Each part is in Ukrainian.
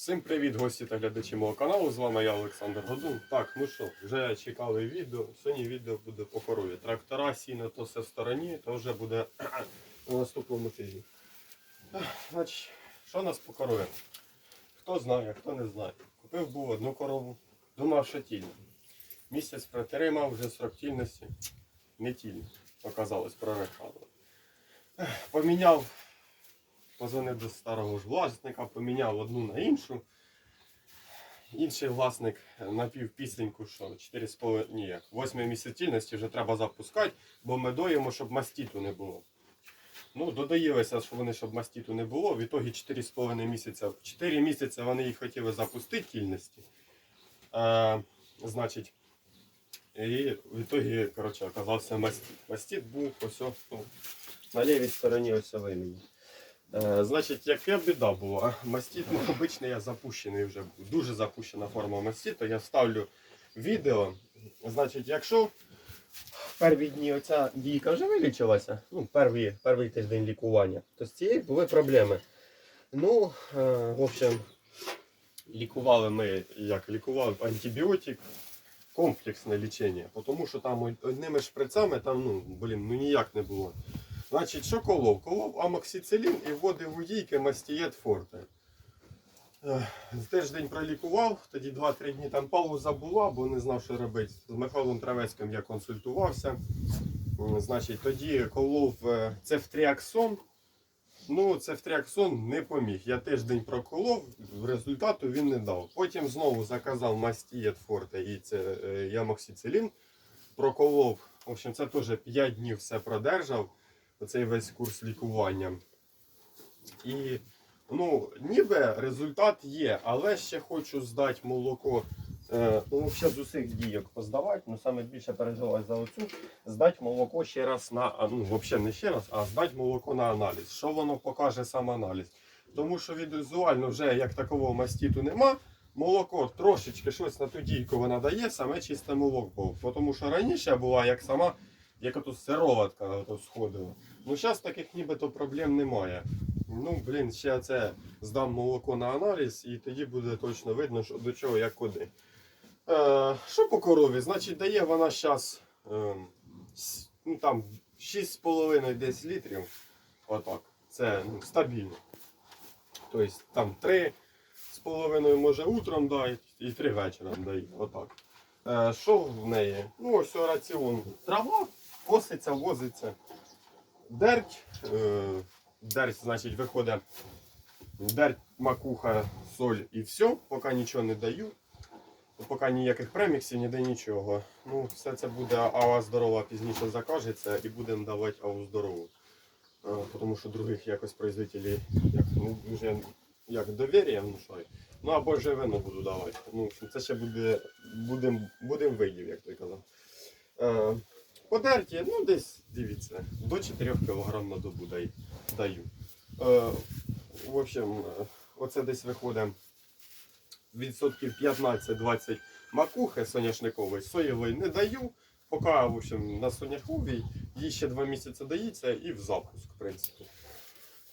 Всім привіт, гості та глядачі мого каналу. З вами я Олександр Годун. Так, ну що, вже чекали відео. Сьогодні відео буде по корові. Трактора, сіно, то все в стороні, то вже буде на наступному тижні. Значить, що у нас по корові? Хто знає, хто не знає. Купив був одну корову, думав, що тільна. Місяць протримав, вже срок тільності. Не тільна. Оказалось, прорехало. Поміняв Позвонив до старого ж власника, поміняв одну на іншу. Інший власник напів пісеньку, що 4,5 ні, як 8 місяцільності вже треба запускати, бо ми доїмо, щоб мастіту не було. Ну, додаїлися, що вони, щоб мастіту не було. В ітогі 4,5 місяця. 4 місяці вони їх хотіли запустити тільності. Е, значить, і в ітогі, коротше, оказався мастіт. Мастіт був ось ну, на лівій стороні ось мені. Е, Значить, яка біда була? Мастіт, ну, обичний я запущений вже. Дуже запущена форма мастіту. Я ставлю відео. Значить, якщо в перві дні оця дійка вже вилічилася, ну, перший, перший тиждень лікування, то з цією були проблеми. Ну, е, в общем, лікували ми, як лікували антибіотик, комплексне лічення, тому що там одними шприцами там, ну, блін, ну ніяк не було. Значить, що колов? Колов амоксицилін і вводив у дійки мастієт форте. Тиждень пролікував, тоді 2-3 дні там пауза була, бо не знав, що робити. З Михайлом Травецьким я консультувався. Значить, тоді колов е, цефтріаксон. Ну, цефтріаксон не поміг. Я тиждень проколов, результату він не дав. Потім знову заказав мастієт форте і це е, і амоксицилін. Проколов. В общем, це теж 5 днів все продержав оцей весь курс лікування. І ну, ніби результат є, але ще хочу здати молоко. Е, ну, взагалі з усіх дійок поздавати, ну саме більше переживаю за оцю, здати молоко ще раз на, ну, взагалі не ще раз, а здати молоко на аналіз. Що воно покаже сам аналіз? Тому що візуально вже як такого мастіту нема. Молоко трошечки щось на ту дійку вона дає, саме чисте молоко. Тому що раніше була як сама, як ото сироватка сходила. Ну, зараз таких нібито проблем немає. Ну, блін, ще це здам молоко на аналіз, і тоді буде точно видно, що до чого, як куди. Е, що по корові? Значить, дає вона зараз е, ну, там 6,5 десь літрів. Отак. Це ну, стабільно. Тобто там 3,5 може утром дають і 3 вечором дають. Отак. Е, що в неї? Ну, ось раціон. Трава, коситься, возиться дерть. Е, дерть, значить, виходить дерть, макуха, соль і все, поки нічого не даю. Поки ніяких преміксів, ніде нічого. Ну, все це буде АОА здорова пізніше закажеться і будемо давати АУ здорову. Е, тому що других якось производителів як, не дуже як довір'я внушають. Ну або вже вино буду давати. Ну, це ще буде, будемо будем видів, як той казав. Подерті, ну десь дивіться, до 4 кг на добу даю. Е, в общем, оце десь виходить відсотків 15-20 макухи соняшникової, соєвої не даю. Поки в общем, на соняшковій їй ще 2 місяці дається і в запуск, в принципі.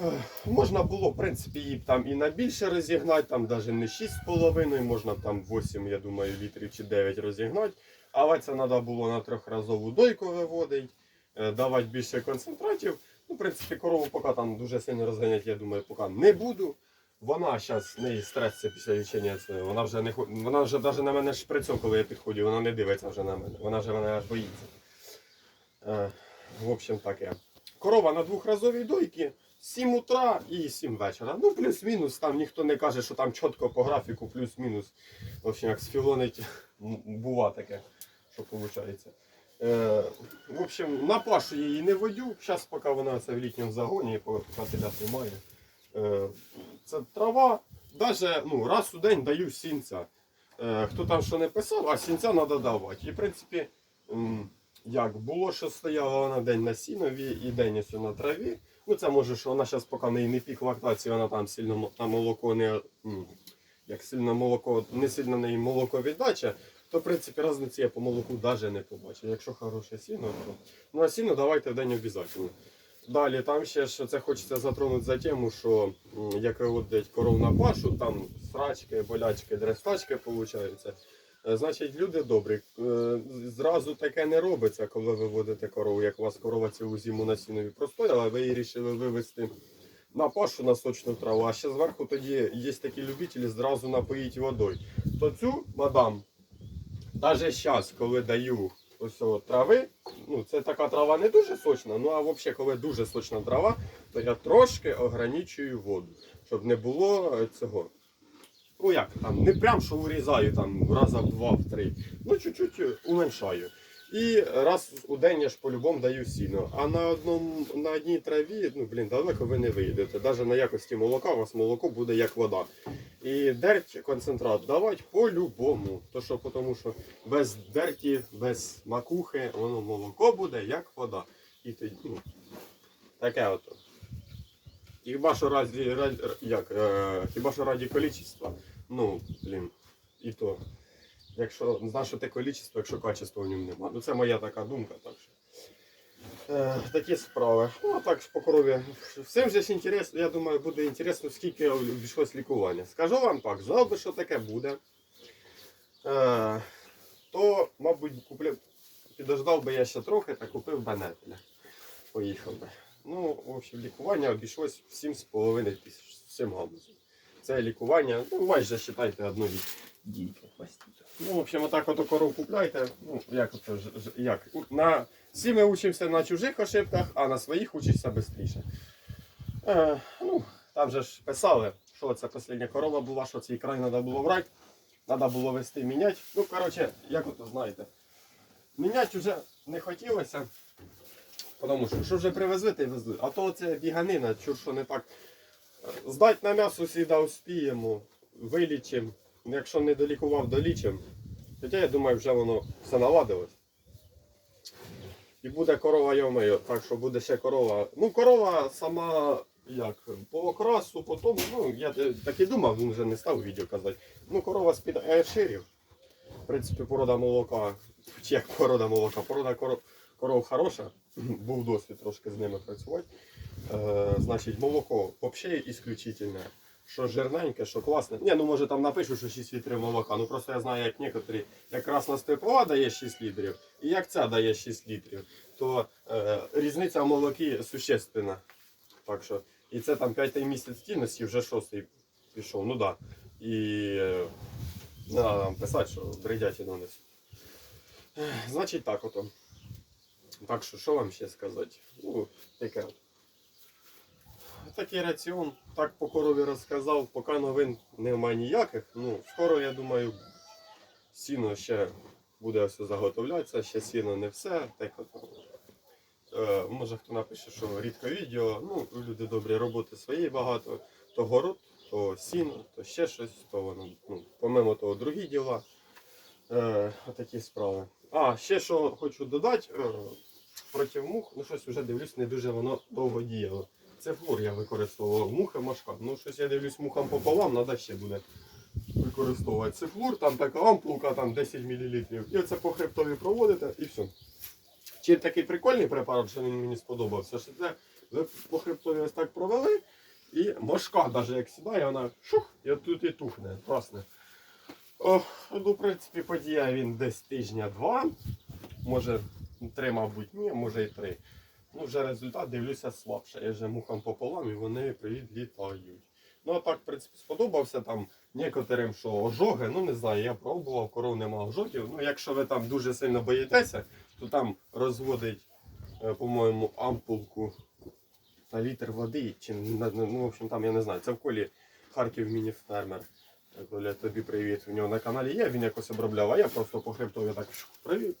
Е, Можна було, в принципі, її там і на більше розігнати, там навіть не 6,5, можна там 8, я думаю, літрів чи 9 розігнати. Але це треба було на трьохразову дойку виводити, е, давати більше концентратів. Ну, в принципі, корову поки там дуже сильно розганяти, я думаю, поки не буду. Вона зараз в неї стрес після лічення. Вона вже не вона вже навіть на мене шприцом, коли я підходжу, вона не дивиться вже на мене. Вона вже мене аж боїться. Е, в общем, таке. Корова на двохразовій дойці. 7 утра і 7 вечора. Ну, плюс-мінус, там ніхто не каже, що там чітко по графіку, плюс-мінус. В общем, як сфілонить, бува таке, що виходить. Е, в общем, на пашу її не водю. Зараз, поки вона це в літньому загоні, поки телят немає. Е, це трава. Даже ну, раз у день даю сінця. Е, хто там що не писав, а сінця треба давати. І в принципі, як було, що стояла вона день на сінові і день ось на траві. Ну це може, що вона зараз, поки в неї не пік лактації, вона там сильно там молоко не. Як сильно молоко, не сильно неї молоко віддача, то в принципі різниці я по молоку навіть не побачив. Якщо хороше сіно, то ну а сіно давайте в день обов'язково. Далі там ще що це хочеться затронути за тему, що як виводять коров на пашу, там срачки, болячки, дрестачки получаються. Е, Значить, люди добрі. Е, Зразу таке не робиться, коли ви водите корову, як у вас корова цілу зиму на сінові простояла, ви її вирішили вивезти на пашу на сочну траву, а ще зверху тоді є такі любителі зразу напоїть водою. То цю мадам, навіть зараз, коли даю ось трави, ну це така трава не дуже сочна, ну а взагалі, коли дуже сочна трава, то я трошки ограничую воду, щоб не було е, цього. Ну як там, не прям що урізаю там раза в два, в три. Ну чуть-чуть уменьшаю. І раз у день я ж по-любому даю сіно. А на одному на одній траві, ну блін, далеко ви не вийдете. Навіть на якості молока у вас молоко буде як вода. І дерть концентрат давати по-любому. То що, тому що без дерті, без макухи, воно молоко буде як вода. І тоді, ну, таке ото. Хіба що раді, раді, як, е, хіба що раді количества. Ну, блін, і то. Якщо знаєш, що те количество, якщо качества в ньому нема. Ну це моя така думка. Так що. Е, такі справи. Ну, а так по корові. Всім же ж інтересно, я думаю, буде інтересно, скільки обійшлось лікування. Скажу вам так, би, що таке буде. Е, то, мабуть, купля... підождав би я ще трохи та купив бенетеля. Поїхав би. Ну, в общем, лікування обійшлось в 7,5 тисяч з цим гамузом. Це лікування, ну, майже вважайте від дійки. Ну, в общем, отак от коров купляйте. Ну, як ж- як? На... Всі ми учимося на чужих ошибках, а на своїх учишся швидше. Е, ну, там же ж писали, що це остання корова була, що цей край треба було брати, треба було вести, міняти. Ну, коротше, як ото знаєте. Міняти вже не хотілося. Тому що, що вже привезли, та й везли. А то це біганина, чур що не так. Здать на м'ясо сіда успіємо, вилічимо. Якщо не долікував, долічимо. Хоча я думаю, вже воно все наладилось. І буде корова йомею, так що буде ще корова. Ну, корова сама як, по окрасу, по тому, ну, я так і думав, він вже не став відео казати. Ну, корова з-під айрширів. В принципі, порода молока. Чи як порода молока? Порода коров, коров хороша. Був досвід трошки з ними працювати. Е, значить, молоко взагалі ісключительне. Що жирненьке, що класне. Ні, ну може там напишу, що 6 літрів молока. Ну просто я знаю, як некоторі, як красна степова дає 6 літрів, і як ця дає 6 літрів, то е, різниця в молокі существенна. Так що, і це там п'ятий місяць тінності, вже шостий пішов. Ну. Да. І е, треба нам писати, що бредять донесу. Значить так ото. Так що, що вам ще сказати? Ну, таке. Такий раціон, так по корові розказав, поки новин немає ніяких. Ну, скоро, я думаю, сіно ще буде все заготовлятися, ще сіно не все. Так от, е, може хто напише, що рідко відео. Ну, люди добрі, роботи своєї багато. То город, то сіно, то ще щось, то воно, ну, помимо того, другі діла. Е, отакі справи. А, ще що хочу додати, е, проти мух, ну щось вже дивлюсь, не дуже воно довго діяло. Це флор я використовував. Муха мошка. Ну щось я дивлюсь мухам пополам, треба ще буде використовувати. Це флор, там така ампулка, там 10 мл. І оце по хребтові проводите і все. Чим такий прикольний препарат, що він мені сподобався, що це ви по хребтові ось так провели, і мошка, навіть як сідає, вона шух, і тут і тухне, красне. Ох, ну, в принципі, подія він десь тижня-два. Може, три, мабуть, ні, може і три. Ну, вже результат дивлюся слабше. Я вже мухам пополам і вони прилітають. Ну, а так, в принципі, сподобався там некоторим, що ожоги. Ну, не знаю, я пробував, коров нема ожогів. Ну, якщо ви там дуже сильно боїтеся, то там розводить, е, по-моєму, ампулку на літр води. Чи, ну, в общем, там я не знаю. Це в колі Харків міні-фермер. Коля, тобі привіт. У нього на каналі є, він якось обробляв, а я просто по хребтові так привіт.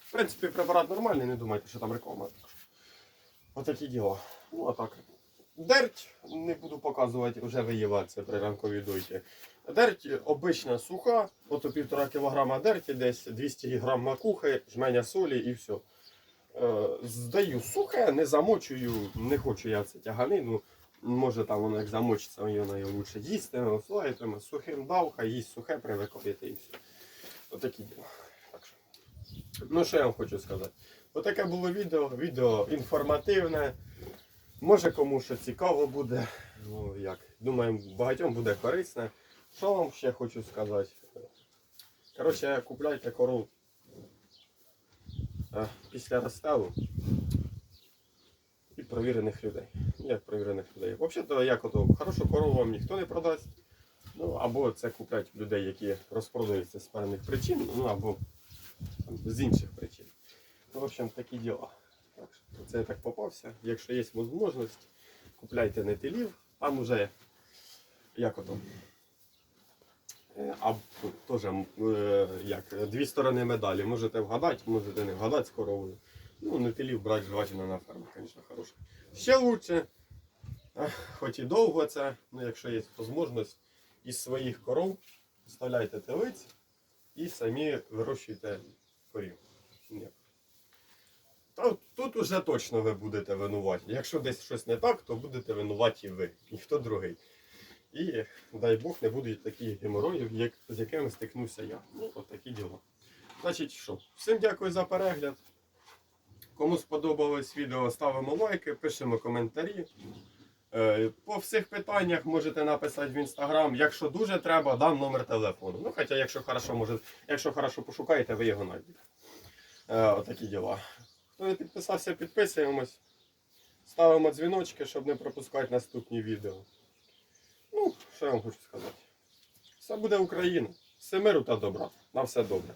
В принципі, препарат нормальний, не думайте, що там реклама. Отакі діла. Ну, а так. Дерть не буду показувати, вже виїватися при ранковій дойці. Дерть обична суха, ото півтора кілограма дерті, десь 200 грам макухи, жменя солі і все. Здаю сухе, не замочую, не хочу я це тяганину. Може там воно як замочиться, воно лучше їсти, ослаєтиме, сухим дав, хай їсть сухе, привикаєте і все. Отакі діла. Так що. Ну що я вам хочу сказати? Отаке було відео, відео інформативне. Може кому що цікаво буде. Ну як, думаю, багатьом буде корисне. Що вам ще хочу сказати? Коротше, купляйте коров е, після розставу і провірених людей. Як провірених людей. Взагалі, як ото, хорошу корову вам ніхто не продасть. Ну, або це куплять людей, які розпродаються з певних причин, ну або з інших причин. В общем, такі діла. Так, це я так попався. Якщо є можливість, купляйте не телів, там уже як ото. Е, А теж е, як дві сторони медалі. Можете вгадати, можете не вгадати з коровою. Ну, не телів брати желательно на ферму, звісно, хороше. Ще лучше, е, хоч і довго це, ну якщо є можливість, із своїх коров вставляйте телиць і самі вирощуйте корів. Тут уже точно ви будете винуваті. Якщо десь щось не так, то будете винуваті ви, ніхто другий. І дай Бог не будуть такі геморроїв, як, з якими стикнувся я. Ну, от такі діла. Значить, що? Всім дякую за перегляд. Кому сподобалось відео, ставимо лайки, пишемо коментарі. Е, По всіх питаннях можете написати в інстаграм. Якщо дуже треба, дам номер телефону. Ну, хоча, якщо хорошо, може, якщо хорошо пошукаєте, ви його знайдете. Е, Отакі діла. Хто не підписався, підписуємось. Ставимо дзвіночки, щоб не пропускати наступні відео. Ну, що я вам хочу сказати? Все буде Україна. Все миру та добра. На все добре.